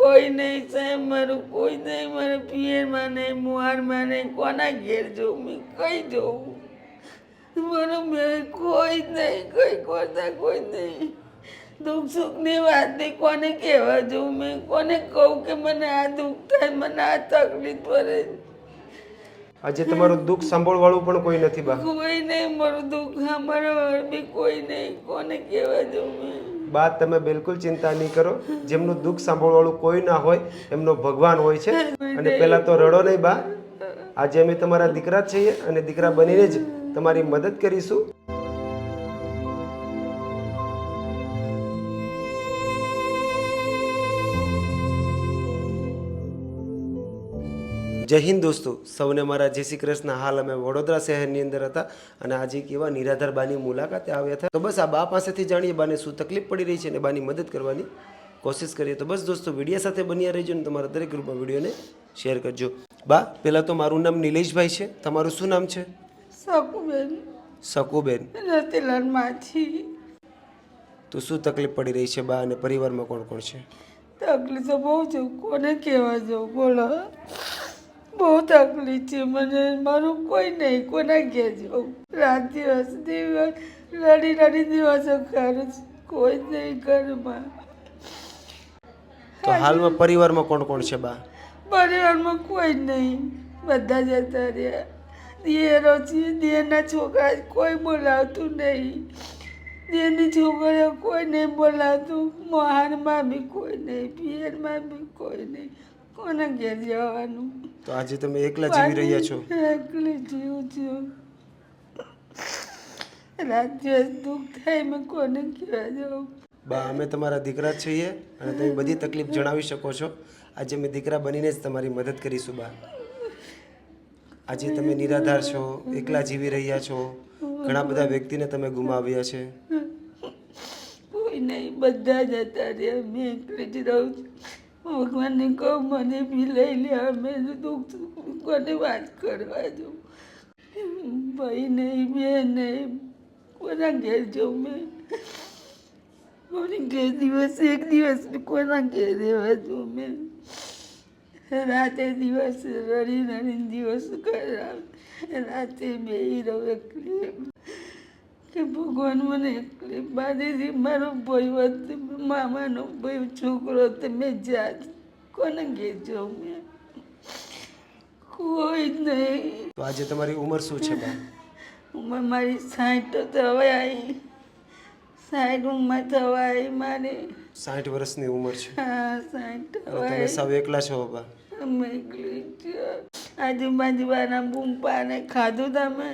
કોઈ નહીં સાહેબ મારું કોઈ નહીં મારે પિયરમાં નહીં મુહારમાં નહીં કોના ઘેર જવું મેં કઈ જવું મારું મેં કોઈ નહીં કઈ કરતા કોઈ નહીં. દુઃખ સુખની વાત નહીં કોને કહેવા જવું મેં કોને કહું કે મને આ દુઃખ થાય મને આ તકલીફ પડે. આજે તમારું દુઃખ સાંભળવાળું પણ કોઈ નથી બા. કોઈ નહીં મારું દુઃખ સાંભળવા બી કોઈ નહીં કોને કહેવા જવું મેં? બા તમે બિલકુલ ચિંતા નહીં કરો. જેમનું દુઃખ સાંભળવાળું કોઈ ના હોય એમનો ભગવાન હોય છે. અને પહેલાં તો રડો નહીં બા. આજે અમે તમારા દીકરા જ છીએ અને દીકરા બનીને જ તમારી મદદ કરીશું. જય હિન્દ દોસ્તો. સૌને મારા જય શ્રી કૃષ્ણ. હાલ અમે વડોદરા શહેરની અંદર હતા અને આજે કેવા નિરાધાર બાની મુલાકાતે આવ્યા હતા. તો બસ આ બા પાસેથી જાણીએ બાને શું તકલીફ પડી રહી છે અને બાની મદદ કરવાની કોશિશ કરીએ. તો બસ દોસ્તો વિડીયા સાથે બન્યા રહેજો અને તમારા દરેક ગ્રુપમાં વિડીયોને શેર કરજો. બા પહેલાં તો મારું નામ નિલેશભાઈ છે. તમારું શું નામ છે? શકુબેન શકુબેન રતિલાલમાંથી તો શું તકલીફ પડી રહી છે બા અને પરિવારમાં કોણ કોણ છે? તકલીફ તો બહુ છે. કોને કહેવા જવું બોલો. બહુ તકલીફ છે મને. મારું કોઈ નહીં કોના ઘેર જવું? રાત દિવસ દિવસ રડી રડી દિવસો કરું છું કોઈ જ નહીં ઘરમાં. તો હાલમાં પરિવારમાં કોણ કોણ છે બા? પરિવારમાં કોઈ નહીં. બધા જતા રહ્યા દિયરો છે દિયરના છોકરા કોઈ બોલાવતું નહીં. દિયરની છોકરીઓ કોઈ નહીં બોલાવતું. મહાન બી કોઈ નહીં પિયર બી કોઈ નહીં. કોને ઘેર જવાનું? તો આજે તમે એકલા જીવી રહ્યા છો? એકલી જીવું છું. રાત દિવસ દુઃખ થાય મેં કોને કહેવા જાઉં બા અમે તમારા દીકરા છીએ અને તમે બધી તકલીફ જણાવી શકો છો. આજે અમે દીકરા બનીને જ તમારી મદદ કરીશું બા. આજે તમે નિરાધાર છો એકલા જીવી રહ્યા છો. ઘણા બધા વ્યક્તિને તમે ગુમાવ્યા છે. કોઈ નહીં બધા જતા રહ્યા. મેં એકલી જ રહું છું. ભગવાનને કહું, મને બી લઈ લે અમે દુઃખ કોને વાત કરવા જાઉં ભાઈ નહીં મેં નહીં કોના ઘેર જાઉં મેં? કોની ઘેર દિવસ, એક દિવસ કોના ઘેર રહેવા જાઉં મેં? રાતે દિવસ રડી રડીને દિવસ કરાવે, રાતે બે રવે કે ભગવાન મને એકલી બાંધીથી મારો ભાઈ હતો મામાનો ભાઈ છોકરો તમે જાત. કોને ઘેર જાઉં મેં? કોઈ જ નહીં. તો આજે તમારી ઉંમર શું છે બા ઉંમર મારી સાઠ તો થવા આવી સાઠ ઉંમર થવા આવી મારી. સાઠ વર્ષની ઉંમર છે. હા સાઠ તમે સાવ એકલા છો બા. અમે એકલી આજુબાજુ આજુબાજુવાળા બૂમ પાને ખાધું તમે?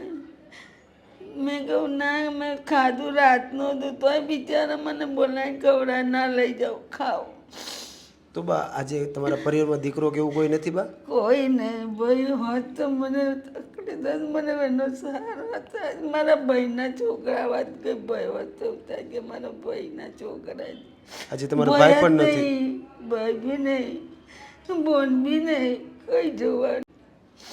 મેં કહું ના મેં ખાધું રાતનું હતું તોય બિચારા મને બોલાવી કવડા ના લઈ જાઉં ખાવ તો બા આજે તમારા પરિવારમાં દીકરો કેવું કોઈ નથી બા? કોઈ નહીં ભાઈ હોત તો મને તકલીફ થાત, મને એનો સારો હતા મારા ભાઈના છોકરા વાત કે ભાઈ હોત તો થાય કે મારા ભાઈના છોકરા આજે તમારો ભાઈ પણ નથી? ભાઈ બી નહીં બોન બી નહીં કઈ જોવાનું.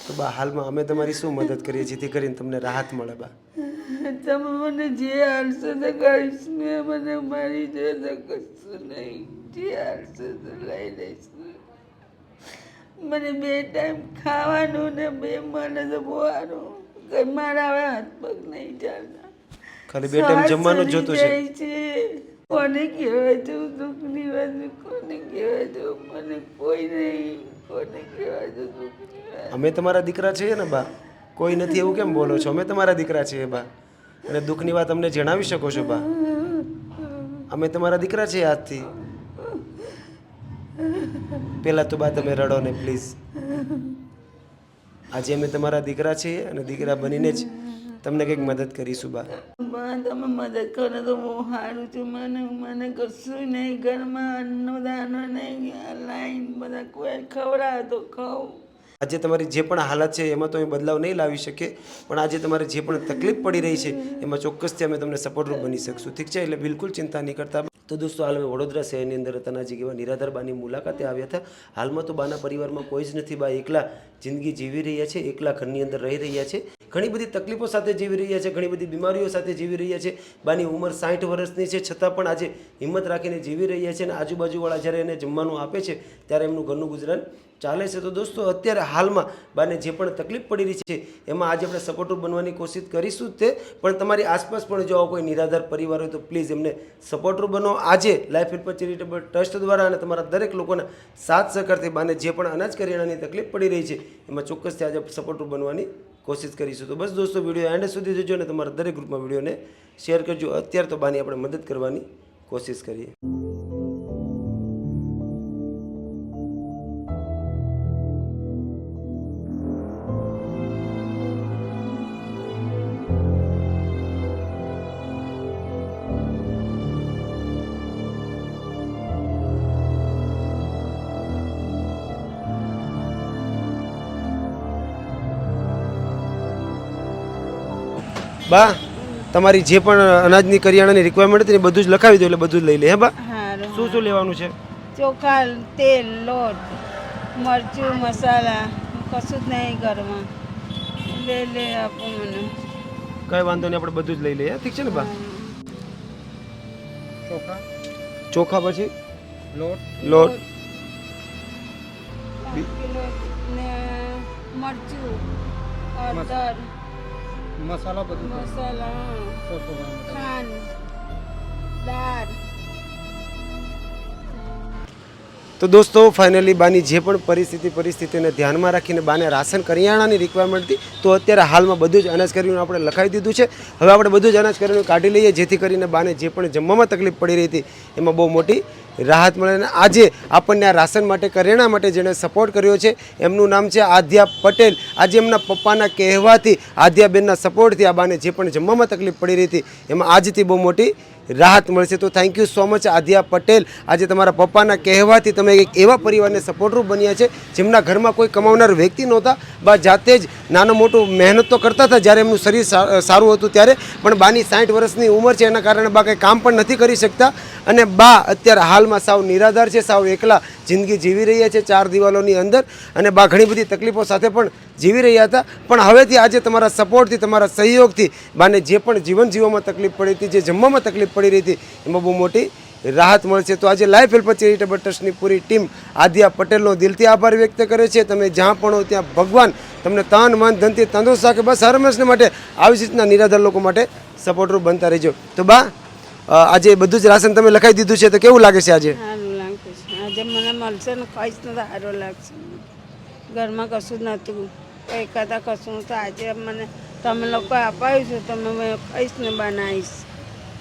તો બા હાલમાં અમે તમારી શું મદદ કરીએ જેથી કરીને તમને રાહત મળે બા? તમે મને જે હાલશો તો કરીશ મેં મને મારી જે તો કશું નહીં જે હાલશો તો લઈ લઈશ મને બે ટાઈમ ખાવાનું ને બે મને તો બોવાનું. કઈ મારા હવે હાથ પગ નહીં ચાલતા. ખાલી બે ટાઈમ જમવાનું જોતું છે. કોને કહેવાય તો દુઃખની વાત કોને કહેવાય તો મને કોઈ નહીં કોને કહેવાય જવું દુઃખની વાત. અમે તમારા દીકરા છીએ ને બા? કોઈ નથી એવું કેમ બોલો છો? અમે તમારા દીકરા છીએ બા. અને દુઃખની વાત અમને જણાવી શકો છો, બા. અમે તમારા દીકરા છીએ આજથી. પહેલાં તો બા તમે રડો ને પ્લીઝ. આજે અમે તમારા દીકરા છીએ અને દીકરા બનીને જ તમને કંઈક મદદ કરીશું, બા. તમે મદદ કરો તો બહુ સારું છું. મને મને કશું નહીં, ઘરમાં અન્નનો દાનો નહીં લાઈન બધા કોઈ ખવડાવે તો ખાઉં. આજે તમારી જે પણ હાલત છે, એમાં તો અમે બદલાવ નહીં લાવી શકીએ. પણ આજે તમારે જે પણ તકલીફ પડી રહી છે, એમાં ચોક્કસથી અમે તમને સપોર્ટરૂપ બની શકશું. ઠીક છે? એટલે બિલકુલ ચિંતા નહીં કરતા. તો દોસ્તો, હાલ અમે વડોદરા શહેરની અંદર રતનાજી કેવા નિરાધાર બાની મુલાકાતે આવ્યા હતા. હાલમાં તો બાના પરિવારમાં કોઈ જ નથી, બા એકલા. જિંદગી જીવી રહ્યા છે, એકલા ઘરની અંદર રહી રહ્યા છે. ઘણી બધી તકલીફો સાથે જીવી રહ્યા છે, ઘણી બધી બીમારીઓ સાથે જીવી રહ્યા છે. બાની ઉંમર સાઠ વર્ષની છે, છતાં પણ આજે હિંમત રાખીને જીવી રહ્યા છે અને આજુબાજુવાળા જ્યારે એને જમવાનું આપે છે, ત્યારે એમનું ઘરનું ગુજરાન ચાલે છે. તો દોસ્તો, અત્યારે હાલમાં બાને જે પણ તકલીફ પડી રહી છે, એમાં આજે આપણે સપોર્ટર બનવાની કોશિશ કરીશું જ તે. પણ તમારી આસપાસ પણ જો આવો કોઈ નિરાધાર પરિવાર હોય તો પ્લીઝ એમને સપોર્ટર બનો. આજે લાઈફ હેલ્પર ચેરિટેબલ ટ્રસ્ટ દ્વારા અને તમારા દરેક લોકોના સાથ સહકારથી બાને જે પણ અનાજ કરિયાણાની તકલીફ પડી રહી છે એમાં ચોક્કસથી આજે સપોર્ટર બનવાની કોશિશ કરીશું. તો બસ દોસ્તો વીડિયો એન્ડ સુધી જોજો અને તમારા દરેક ગ્રુપમાં વિડીયોને શેર કરજો. અત્યારે તો બાની આપણે મદદ કરવાની કોશિશ કરીએ. બા તમારી જે પણ અનાજની કરિયાણાની રિક્વાયરમેન્ટ હતી બધું જ લખાવી દો એટલે બધું જ લઈ લે હે બા? શું શું લેવાનું છે? ચોખા તેલ લોટ મરચું મસાલા કશું જ નહીં ઘરમાં. લે લે આપો મને. કઈ વાંધો નહીં આપણે બધું જ લઈ લઈએ ઠીક છે ને બા? ચોખા. ચોખા પછી? લોટ. લોટ. પાંચ કિલો ને મરચું હળદર. મસાલા બધું મસાલા ખાંડ દાળ. તો દોસ્તો ફાઇનલી બાની જે પણ પરિસ્થિતિ પરિસ્થિતિને ધ્યાનમાં રાખીને બાને રાશન કરિયાણાની રિક્વાયરમેન્ટ હતી તો અત્યારે હાલમાં બધું જ અનાજ કરીને આપણે લખાવી દીધું છે. હવે આપણે બધું જ અનાજ કરીને કાઢી લઈએ જેથી કરીને બાને જે પણ જમવામાં તકલીફ પડી રહી હતી એમાં બહુ મોટી રાહત મળે અને આજે આપણને આ રાશન માટે, કરિયાણા માટે જેણે સપોર્ટ કર્યો છે, એમનું નામ છે આદ્યા પટેલ. આજે એમના પપ્પાના કહેવાથી આદ્યાબેનના સપોર્ટથી આ બાને જે પણ જમવામાં તકલીફ પડી રહી હતી, એમાં આજથી બહુ મોટી રાહત મળશે. તો thank you so much Aadya Patel. આજે તમારા પપ્પાના કહેવાથી તમે એક એવા પરિવારને સપોર્ટરૂપ બન્યા છે, જેમના ઘરમાં કોઈ કમાવનાર વ્યક્તિ નહોતા. બા, જાતે જ નાનું મોટું મહેનત તો કરતા હતા જ્યારે એમનું શરીર સારું હતું ત્યારે, પણ બાની સાઠ વર્ષની ઉંમર છે, એના કારણે બા કંઈ કામ પણ નથી કરી શકતા. અને બા, અત્યારે હાલમાં સાવ નિરાધાર છે, સાવ એકલા જિંદગી જીવી રહ્યા છે, ચાર દિવાલોની અંદર. અને બા, ઘણી બધી તકલીફો સાથે પણ જીવી રહ્યા હતા. પણ હવેથી આજે તમારા સપોર્ટથી તમારા સહયોગથી બાને જે પણ જીવન જીવવામાં તકલીફ પડી હતી, જે જમવામાં તકલીફ પડી રહી હતી. એમાં બહુ મોટી રાહત મળશે. તો આજે લાઈફ હેલ્પ ચેરિટેબલ ટ્રસ્ટની પૂરી ટીમ આદિયા પટેલનો દિલથી આભાર વ્યક્ત કરે છે. તમે જ્યાં પણ હો ત્યાં ભગવાન તમને તન, મન, ધનથી તંદુરસ્ત રાખે. બસ હર હંમેશને માટે આવી જ રીતના નિરાધાર લોકો માટે સપોર્ટરૂપ બનતા રહેજો. તો બા આજે બધું જ રાશન તમે લખાઈ દીધું છે. તો કેવું લાગે છે આજે? આજે મને મળશે ને ખાઈશ ને સારું ઘરમાં કશું જ નહોતું. કંઈ કદા કશું તો આજે મને તમે લોકો અપાવ્યું છે. તમે ખાઈશ ને બનાવીશ.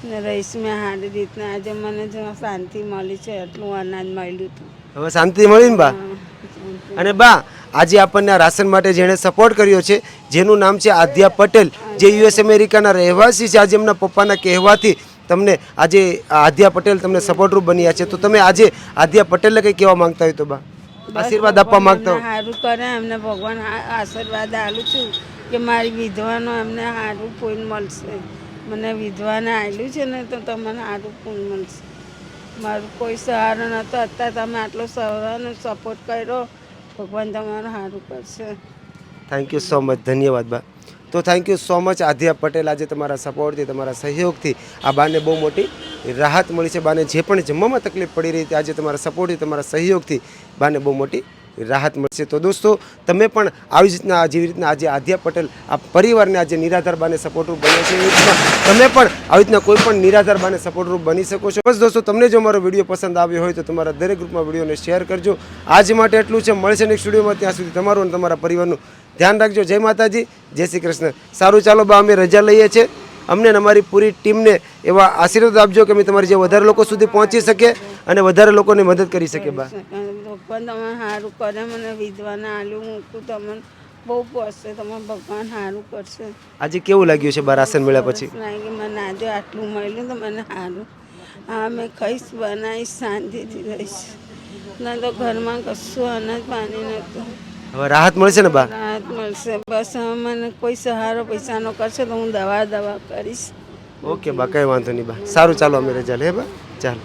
ને રહીશ મેં સારી રીતના. આજે મને જો શાંતિ મળી છે એટલું અનાજ મળ્યું હતું. હવે શાંતિ મળી ને બા? અને બા આજે આપણને રાશન માટે જેણે સપોર્ટ કર્યો છે જેનું નામ છે આદ્યા પટેલ જે યુએસ અમેરિકાના રહેવાસી છે. આજે એમના પપ્પાના કહેવાથી તમને આજે આદ્યા પટેલ તમને સપોર્ટરૂપ બન્યા છે. તો તમે આજે આદ્યા પટેલને કંઈ કહેવા માંગતા હોય તો બા? આશીર્વાદ આપવા માંગતા હોય. સારું કરે એમને ભગવાન આશીર્વાદ આલું છું કે મારી વિધવાનો એમને સારું પોઈન્ટ મળશે. મને વિધવાને આવેલું છે ને તો તમને આટલું પૂન મળશે. મારું કોઈ સહારો નહોતો. અત્યારે તમે આટલો સહારો સપોર્ટ કર્યો. ભગવાન તમારું સારું કરશે. થેન્ક યુ સો મચ ધન્યવાદ બા. તો thank you so much Aadhya Patel આજે તમારા સપોર્ટથી તમારા સહયોગથી આ બાને બહુ મોટી રાહત મળી છે. બાને જે પણ જમવામાં તકલીફ પડી રહી હતી આજે તમારા સપોર્ટથી તમારા સહયોગથી બાને બહુ મોટી રાહત મળશે. તો દોસ્તો, તમે પણ આવી જ રીતના, જેવી રીતના આજે આધ્યા પટેલ આ પરિવારને આજે નિરાધાર બાને સપોર્ટરૂપ બન્યા છે. તમે પણ આવી રીતના કોઈ પણ નિરાધાર બાને સપોર્ટરૂપ બની શકો છો. બસ દોસ્તો, તમને જો મારો વીડિયો પસંદ આવ્યો હોય તો તમારા દરેક ગ્રુપમાં વિડીયોને શેર કરજો. આજ માટે એટલું છે. મળશે નેક્સ્ટ વિડીયોમાં. ત્યાં સુધી તમારું અને તમારા પરિવારનું ધ્યાન રાખજો. જય માતાજી. જય શ્રી કૃષ્ણ. સારું, ચાલો બા, અમે રજા લઈએ છીએ. અમને અમારી પૂરી ટીમને એવા આશીર્વાદ આપજો કે અમે તમારી જે વધારે લોકો સુધી પહોંચી શકે અને વધારે લોકોની મદદ કરી શકે બા. ભગવાન તમે સારું કરે મને વિધવાને આલુ મૂકું તમને બહુ પોસશે તમે ભગવાન સારું કરશે. આજે કેવું લાગ્યું છે બા રાશન મળ્યા પછી? મને આજે આટલું મળ્યું તો મને સારું હા મેં ખાઈશ બનાવીશ શાંતિથી રહીશ. ના તો ઘરમાં કશું અનાજ પાણી નહોતું. હવે રાહત મળશે ને બા? રાહત મળશે. બસ મને કોઈ સહારો પૈસાનો કરશે તો હું દવા દવા કરીશ. ઓકે બા કંઈ વાંધો નહીં બા. સારું ચાલો અમે રજા લે બા. ચાલો.